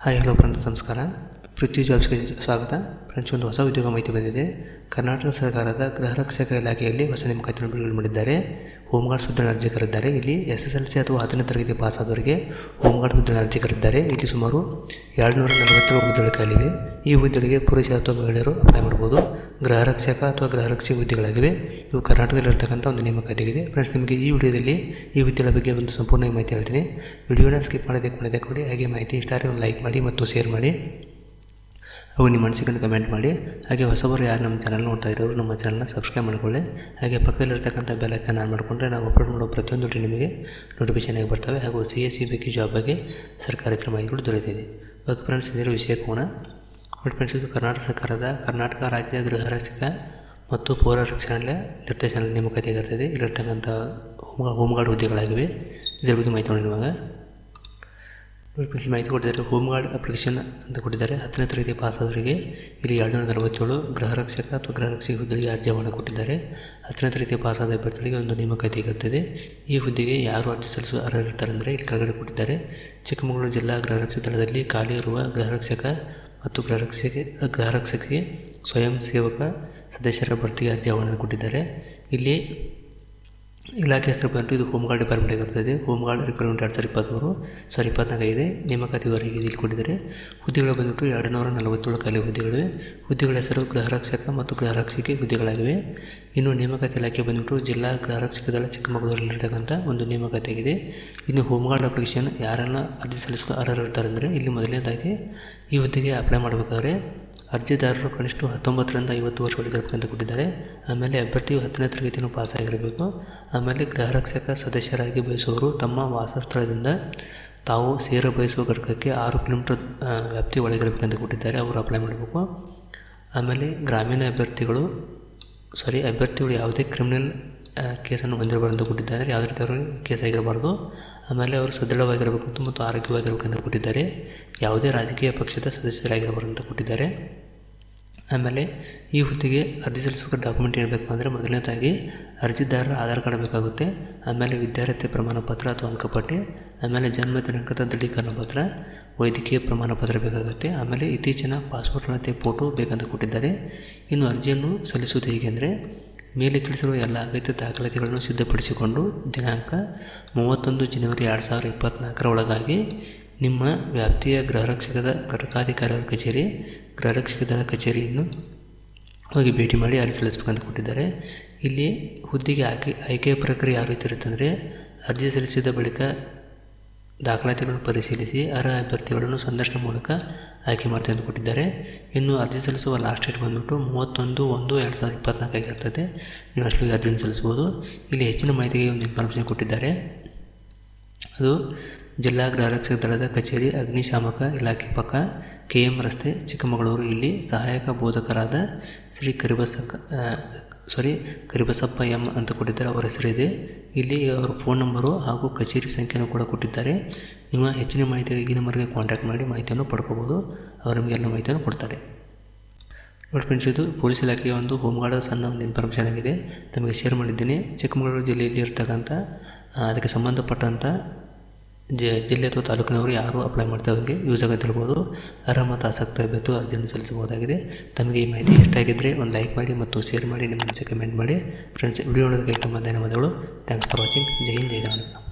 Hi hello friends ನಮಸ್ಕಾರ ಪೃಥ್ವಿ ಜಾಬ್ಸ್ಗೆ ಸ್ವಾಗತ. Friends, ಒಂದು ಹೊಸ ಉದ್ಯೋಗ ಮಾಹಿತಿ ಬಂದಿದೆ. ಕರ್ನಾಟಕ ಸರ್ಕಾರದ ಗೃಹ ರಕ್ಷಕ ಇಲಾಖೆಯಲ್ಲಿ ಹೊಸ ನೇಮಕಾತಿಯನ್ನು ಬಿಡುಗಡೆ ಮಾಡಿದ್ದಾರೆ. ಹೋಮ್ ಸುಧಾರಣೆ ಅರ್ಜಿ ಕರೆದಿದ್ದಾರೆ. ಇಲ್ಲಿ ಎಸ್ ಎಸ್ ಎಲ್ ಸಿ ಅಥವಾ ಹತ್ತನೇ ತರಗತಿ ಪಾಸ್ ಆದವರಿಗೆ ಹೋಮ್ ಗಾರ್ಡ್ ಹುದ್ದೆನ ಅರ್ಜಿ ಕರೆದಿದ್ದಾರೆ. ಇಲ್ಲಿ ಸುಮಾರು ಎರಡು ನೂರ ನಲವತ್ತೇಳು ಹುದ್ದೆಗಳು ಖಾಲಿವೆ. ಈ ಹುದ್ದೆಗಳಿಗೆ ಪುರುಷ ಅಥವಾ ಮಹಿಳೆಯರು ಅಪ್ಲೈ ಮಾಡ್ಬೋದು ಗೃಹ ರಕ್ಷಕ ಅಥವಾ ಗೃಹ ರಕ್ಷಕ ಹುದ್ದೆಗಳಾಗಿವೆ ಇವು ಕರ್ನಾಟಕದಲ್ಲಿರ್ತಕ್ಕಂಥ ಒಂದು ನೇಮಕಾತಿಯಾಗಿದೆ. ಫ್ರೆಂಡ್ಸ್, ನಿಮಗೆ ಈ ವಿಡಿಯೋದಲ್ಲಿ ಈ ಹುದ್ದೆಗಳ ಬಗ್ಗೆ ಒಂದು ಸಂಪೂರ್ಣ ಮಾಹಿತಿ ಹೇಳ್ತೀನಿ. ವಿಡಿಯೋನ ಸ್ಕಿಪ್ ಮಾಡೋದಕ್ಕೆ ಕೊನೆದೆ ಕೊಡಿ ಹಾಗೆ ಮಾಹಿತಿ ಇಷ್ಟ ಆದರೆ ಒಂದು ಲೈಕ್ ಮಾಡಿ ಮತ್ತು ಶೇರ್ ಮಾಡಿ. ಹಾಗೂ ನಿಮ್ಮ ಮನಸ್ಸಿಗೆ ಕಮೆಂಟ್ ಮಾಡಿ. ಹಾಗೆ ಹೊಸಬರು ಯಾರು ನಮ್ಮ ಚಾನಲ್ ನೋಡ್ತಾ ಇರೋರು, ನಮ್ಮ ಚಾನಲ್ನ ಸಬ್ಸ್ಕ್ರೈಬ್ ಮಾಡ್ಕೊಳ್ಳಿ. ಹಾಗೆ ಪಕ್ಕದಲ್ಲಿರ್ತಕ್ಕಂಥ ಬೆಲ್ಲೈಕನ್ ಆನ್ ಮಾಡಿಕೊಂಡ್ರೆ ನಾವು ಅಪ್ಲೋಡ್ ಮಾಡೋ ಪ್ರತಿಯೊಂದು ನಿಮಗೆ ನೋಟಿಫಿಕೇಶನ್ ಆಗಿ ಬರ್ತವೆ. ಹಾಗೂ ಸಿ ಎಸ್ ಸಿ ಬಗ್ಗೆ ಜಾಬ್ ಬಗ್ಗೆ ಸರ್ಕಾರೇತರ ಮಾಹಿತಿಗಳು ದೊರೆತಿದೆ. ಓಕೆ ಫ್ರೆಂಡ್ಸ್ ಇದರ ವಿಷಯ ಕೋಣ. ನೋಡಿ ಫ್ರೆಂಡ್ಸ್ ಇದು ಕರ್ನಾಟಕ ಸರ್ಕಾರದ, ಕರ್ನಾಟಕ ರಾಜ್ಯ ಗೃಹ ರಕ್ಷಕ ಮತ್ತು ಪೌರ ರಕ್ಷಣೆ ನಿರ್ದೇಶನ ನೇಮಕಾತಿಯಾಗಿರ್ತದೆ ಇಲ್ಲಿರ್ತಕ್ಕಂಥ ಹೋಮ್, ಹೋಮ್ಗಾರ್ಡ್ ಹುದ್ದೆಗಳಾಗಿವೆ. ಇದರ ಬಗ್ಗೆ ಮಾಹಿತಿ ನೋಡಿ ಪ್ರಿನ್ಸಿಪಲ್ ಮಾಹಿತಿ ಕೊಟ್ಟಿದ್ದಾರೆ. ಹೋಮ್ ಗಾರ್ಡ್ ಅಪ್ಲಿಕೇಶನ್ ಅಂತ ಕೊಟ್ಟಿದ್ದಾರೆ. ಹತ್ತನೇ ತರಗತಿ ಪಾಸ್ ಆದವರಿಗೆ ಇಲ್ಲಿ ಎರಡು ನೂರ ನಲವತ್ತೇಳು ಗೃಹ ರಕ್ಷಕ ಅಥವಾ ಗೃಹರಕ್ಷಕ ಹುದ್ದೆಗೆ ಅರ್ಜಿಯನ್ನು ಕೊಟ್ಟಿದ್ದಾರೆ. ಹತ್ತನೇ ತರಗತಿ ಪಾಸ್ ಆದ ಅಭ್ಯರ್ಥಿಗಳಿಗೆ ಒಂದು ನೇಮಕಾತಿ ಇರುತ್ತದೆ ಈ ಹುದ್ದೆಗೆ ಯಾರು ಅರ್ಜಿ ಸಲ್ಲಿಸುವ ಅರ್ಹರಿರ್ತಾರೆ ಅಂದರೆ ಇಲ್ಲಿ ಕೆಳಗಡೆ ಕೊಟ್ಟಿದ್ದಾರೆ. ಚಿಕ್ಕಮಗಳೂರು ಜಿಲ್ಲಾ ಗೃಹ ರಕ್ಷಕ ದಳದಲ್ಲಿ ಖಾಲಿ ಇರುವ ಗೃಹರಕ್ಷಕ ಮತ್ತು ಗೃಹ ರಕ್ಷಕ ಗೃಹ ರಕ್ಷಕಿಗೆ ಸ್ವಯಂ ಸೇವಕ ಸದಸ್ಯರ ಭರ್ತಿಗೆ ಅರ್ಜಿ ಆಹ್ವಾನ ಕೊಟ್ಟಿದ್ದಾರೆ. ಇಲ್ಲಿ ಇಲಾಖೆ ಹೆಸರು ಬಂತು, ಇದು ಹೋಮ್ ಗಾರ್ಡ್ ಡಿಪಾರ್ಟ್ಮೆಂಟ್ ಆಗಿರ್ತದೆ ಹೋಮ್ ಗಾರ್ಡ್ ರಿಕ್ರೂಟ್ಮೆಂಟ್ ಎರಡು ಸಾವಿರ ಇಪ್ಪತ್ತ್ಮೂರು ಸಾವಿರ ಇಪ್ಪತ್ತ್ನಾಲ್ಕು ಇದೆ. ನೇಮಕಾತಿ ವರೆಗೆ ಇಲ್ಲಿ ಕೊಟ್ಟಿದ್ದಾರೆ ಹುದ್ದೆಗಳು ಬಂದುಬಿಟ್ಟು ಎರಡು ನೂರ ನಲವತ್ತೇಳು ಖಾಲಿ ಹುದ್ದೆಗಳಿವೆ. ಹುದ್ದೆಗಳ ಹೆಸರು ಗೃಹರಕ್ಷಕ ಮತ್ತು ಗೃಹರಕ್ಷಿಕೆ ರಕ್ಷಕಿ ಹುದ್ದೆಗಳಾಗಿವೆ. ಇನ್ನು ನೇಮಕಾತಿ ಇಲಾಖೆ ಬಂದುಬಿಟ್ಟು ಜಿಲ್ಲಾ ಗೃಹರಕ್ಷಕ ದಳ ಒಂದು ನೇಮಕಾತಿ ಆಗಿದೆ. ಇನ್ನು ಹೋಮ್ ಗಾರ್ಡ್ ಅಪ್ಲಿಕೇಶನ್ ಯಾರನ್ನು ಅರ್ಜಿ ಸಲ್ಲಿಸಲು ಅರ್ಹರಿರ್ತಾರೆ ಅಂದರೆ ಇಲ್ಲಿ ಮೊದಲನೇದಾಗಿ ಈ ಹುದ್ದೆಗೆ ಅಪ್ಲೈ ಮಾಡಬೇಕಾದ್ರೆ ಅರ್ಜಿದಾರರು ಕನಿಷ್ಠ ಹತ್ತೊಂಬತ್ತರಿಂದ ಐವತ್ತು ವರ್ಷ ಒಳಗಿರಬೇಕು ಅಂತ ಕೊಟ್ಟಿದ್ದಾರೆ. ಆಮೇಲೆ ಅಭ್ಯರ್ಥಿಯು ಹತ್ತನೇ ತರಗತಿಯನ್ನು ಪಾಸಾಗಿರಬೇಕು ಆಮೇಲೆ ಗೃಹ ರಕ್ಷಕ ಸದಸ್ಯರಾಗಿ ಬಯಸುವವರು ತಮ್ಮ ವಾಸಸ್ಥಳದಿಂದ ತಾವು ಸೇರ ಬಯಸುವ ಘಟಕಕ್ಕೆ ಆರು ಕಿಲೋಮೀಟರ್ ವ್ಯಾಪ್ತಿ ಒಳಗಿರಬೇಕಂತ ಕೊಟ್ಟಿದ್ದಾರೆ. ಅವರು ಅಪ್ಲೈ ಮಾಡಬೇಕು. ಆಮೇಲೆ ಗ್ರಾಮೀಣ ಅಭ್ಯರ್ಥಿಗಳು ಸಾರಿ ಅಭ್ಯರ್ಥಿಗಳು ಯಾವುದೇ ಕ್ರಿಮಿನಲ್ ಕೇಸನ್ನು ಹೊಂದಿರಬಾರ್ದು ಕೊಟ್ಟಿದ್ದಾರೆ. ಯಾವುದೇ ರೀತಿ ಕೇಸ್ ಆಗಿರಬಾರ್ದು ಆಮೇಲೆ ಅವರು ಸದೃಢವಾಗಿರಬೇಕು ಮತ್ತು ಅಂತ ಕೊಟ್ಟಿದ್ದಾರೆ. ಯಾವುದೇ ರಾಜಕೀಯ ಪಕ್ಷದ ಸದಸ್ಯರಾಗಿರಬಾರ್ದು ಅಂತ ಕೊಟ್ಟಿದ್ದಾರೆ. ಆಮೇಲೆ ಈ ಹುದ್ದೆಗೆ ಅರ್ಜಿ ಸಲ್ಲಿಸುವ ಡಾಕ್ಯುಮೆಂಟ್ ಇರಬೇಕು ಅಂದರೆ ಮೊದಲನೇದಾಗಿ ಅರ್ಜಿದಾರರ ಆಧಾರ್ ಕಾರ್ಡ್ ಬೇಕಾಗುತ್ತೆ. ಆಮೇಲೆ ವಿದ್ಯಾರ್ಥಿ ಪ್ರಮಾಣ ಪತ್ರ ಅಥವಾ ಅಂಕಪಟ್ಟಿ. ಆಮೇಲೆ ಜನ್ಮ ದಿನಾಂಕದ ದೃಢೀಕರಣ ಪತ್ರ, ವೈದ್ಯಕೀಯ ಪ್ರಮಾಣ ಪತ್ರ ಬೇಕಾಗುತ್ತೆ. ಆಮೇಲೆ ಇತ್ತೀಚಿನ ಪಾಸ್ಪೋರ್ಟ್ ಅಳತೆ ಫೋಟೋ ಬೇಕಂತ ಕೊಟ್ಟಿದ್ದಾರೆ. ಇನ್ನು ಅರ್ಜಿಯನ್ನು ಸಲ್ಲಿಸುವುದು ಹೇಗೆ ಅಂದರೆ ಮೇಲೆ ತಿಳಿಸಿರುವ ಎಲ್ಲ ಅಗತ್ಯ ದಾಖಲಾತಿಗಳನ್ನು ಸಿದ್ಧಪಡಿಸಿಕೊಂಡು ದಿನಾಂಕ ಮೂವತ್ತೊಂದು ಜನವರಿ ಎರಡು ಸಾವಿರದ ಇಪ್ಪತ್ತ್ನಾಲ್ಕರ ಒಳಗಾಗಿ ನಿಮ್ಮ ವ್ಯಾಪ್ತಿಯ ಗೃಹರಕ್ಷಕದ ಘಟಕಾಧಿಕಾರಿಗಳ ಕಚೇರಿ ಗೃಹರಕ್ಷಕದ ಕಚೇರಿಯನ್ನು ಹೋಗಿ ಭೇಟಿ ಮಾಡಿ ಅರ್ಜಿ ಸಲ್ಲಿಸಬೇಕಂತ ಕೊಟ್ಟಿದ್ದಾರೆ. ಇಲ್ಲಿ ಹುದ್ದೆಗೆ ಆಯ್ಕೆ ಆಯ್ಕೆಯ ಪ್ರಕ್ರಿಯೆ ಯಾವ ರೀತಿ ಇರುತ್ತೆ ಅಂದರೆ ಅರ್ಜಿ ಸಲ್ಲಿಸಿದ ಬಳಿಕ ದಾಖಲಾತಿಗಳನ್ನು ಪರಿಶೀಲಿಸಿ ಅರ್ಹ ಅಭ್ಯರ್ಥಿಗಳನ್ನು ಸಂದರ್ಶನ ಮೂಲಕ ಆಯ್ಕೆ ಮಾಡ್ತಾರೆ ಅಂತ ಕೊಟ್ಟಿದ್ದಾರೆ. ಇನ್ನು ಅರ್ಜಿ ಸಲ್ಲಿಸುವ ಲಾಸ್ಟ್ ಡೇಟ್ ಬಂದ್ಬಿಟ್ಟು ಮೂವತ್ತೊಂದು ಒಂದು ಎರಡು ಸಾವಿರದ ಇಪ್ಪತ್ನಾಲ್ಕು ಆಗಿರ್ತದೆ ನೀವು ಅಷ್ಟೊಂದು ಅರ್ಜಿಯನ್ನು ಸಲ್ಲಿಸ್ಬೋದು ಇಲ್ಲಿ ಹೆಚ್ಚಿನ ಮಾಹಿತಿಗೆ ಒಂದು ಇನ್ಫಾರ್ಮೇಷನ್ ಕೊಟ್ಟಿದ್ದಾರೆ. ಅದು ಜಿಲ್ಲಾ ಗೃಹರಕ್ಷಕ ದಳದ ಕಚೇರಿ, ಅಗ್ನಿಶಾಮಕ ಇಲಾಖೆ ಪಕ್ಕ ಕೆ ಎಂ ರಸ್ತೆ, ಚಿಕ್ಕಮಗಳೂರು. ಇಲ್ಲಿ ಸಹಾಯಕ ಬೋಧಕರಾದ ಶ್ರೀ ಕರಿಬಸಕ್ಕ ಸಾರಿ ಕರಿಬಸಪ್ಪ ಎಂ ಅಂತ ಕೊಟ್ಟಿದ್ದಾರೆ, ಅವರ ಹೆಸರಿದೆ. ಇಲ್ಲಿ ಅವರ ಫೋನ್ ನಂಬರು ಹಾಗೂ ಕಚೇರಿ ಸಂಖ್ಯೆಯನ್ನು ಕೂಡ ಕೊಟ್ಟಿದ್ದಾರೆ. ನಿಮ್ಮ ಹೆಚ್ಚಿನ ಮಾಹಿತಿಗಾಗಿ ಈ ನಂಬರ್ಗೆ ಕಾಂಟ್ಯಾಕ್ಟ್ ಮಾಡಿ, ಮಾಹಿತಿಯನ್ನು ಪಡ್ಕೋಬೋದು. ಅವರು ನಿಮಗೆ ಎಲ್ಲ ಮಾಹಿತಿಯನ್ನು ಕೊಡ್ತಾರೆ. ನೋಡಿ ಫ್ರೆಂಡ್ಸ್ ಇದು ಪೊಲೀಸ್ ಇಲಾಖೆಯ ಒಂದು ಹೋಮ್ ಗಾರ್ಡ್ ಸಣ್ಣ ಒಂದು ಇನ್ಫಾರ್ಮೇಷನ್ ಆಗಿದೆ. ತಮಗೆ ಶೇರ್ ಮಾಡಿದ್ದೀನಿ. ಚಿಕ್ಕಮಗಳೂರು ಜಿಲ್ಲೆಯಲ್ಲಿ ಇರ್ತಕ್ಕಂಥ ಅದಕ್ಕೆ ಸಂಬಂಧಪಟ್ಟಂಥ ಜ ಜಿಲ್ಲೆ ಅಥವಾ ತಾಲೂಕಿನವರು ಯಾರು ಅಪ್ಲೈ ಮಾಡ್ತಾ ಅವರಿಗೆ ಯೂಸ್ ಆಗುತ್ತೆ ತಿಳ್ಬೋದು ಅರ್ಹ ಮತ್ತು ಆಸಕ್ತ ಇರಬೇಕು ಅರ್ಜಿಯನ್ನು ಸಲ್ಲಿಸಬಹುದಾಗಿದೆ. ತಮಗೆ ಈ ಮಾಹಿತಿ ಇಷ್ಟ ಆಗಿದ್ದರೆ ಒಂದು ಲೈಕ್ ಮಾಡಿ ಮತ್ತು ಶೇರ್ ಮಾಡಿ, ನಿಮ್ಮ ಕಮೆಂಟ್ ಮಾಡಿ. ಫ್ರೆಂಡ್ಸ್ ವಿಡಿಯೋ ನೋಡೋದಕ್ಕೆ ತುಂಬ ಧನ್ಯವಾದಗಳು. ಥ್ಯಾಂಕ್ಸ್ ಫಾರ್ ವಾಚಿಂಗ್ ಜೈ ಹಿಂದ್, ಜೈ ಕರ್ನಾಟಕ